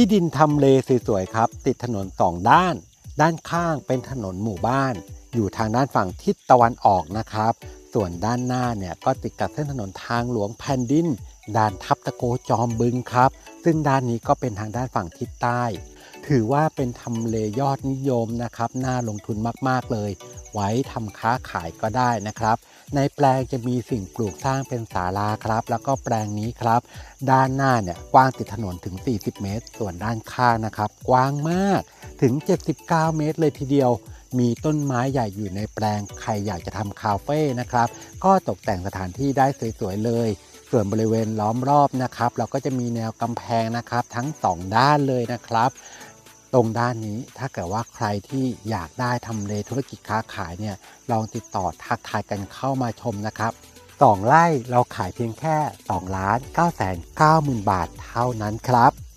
ที่ดินทำเลสวยๆครับ ติดถนนสองด้าน ด้านข้างเป็นถนนหมู่บ้าน อยู่ทางด้านฝั่งทิศตะวันออกนะครับ ส่วนด้านหน้าเนี่ยก็ติดกับเส้นถนนทางหลวงแผ่นดินด่านทับตะโกจอมบึงครับ ซึ่งด้านนี้ก็เป็นทางด้านฝั่งทิศใต้ ถือว่าเป็นทำเลยอดนิยมนะครับน่าลงทุนมากๆเลย ไว้ทำค้าขายก็ได้นะครับ ในแปลงจะมีสิ่งปลูกสร้างเป็นศาลาครับ แล้วก็แปลงนี้ครับ ด้านหน้าเนี่ยกว้างติดถนนถึง 40 เมตร ส่วนด้านข้างนะครับ กว้างมากถึง 79 เมตรเลยทีเดียวมีต้นไม้ใหญ่อยู่ในแปลง ใครอยากจะทำคาเฟ่นะครับ ก็ตกแต่งสถานที่ได้สวยๆเลย ส่วนบริเวณล้อมรอบนะครับ เราก็จะมีแนวกำแพงนะครับ ทั้ง 2 ด้านเลยนะครับ ตรงด้านนี้ถ้าเกิดว่าใครที่อยากได้ทำเลธุรกิจค้าขายเนี่ยลองติดต่อทักทายกันเข้ามาชมนะครับ2ไร่เราขายเพียงแค่2ล้าน9 9 0 0 0 0 บาทเท่านั้นครับ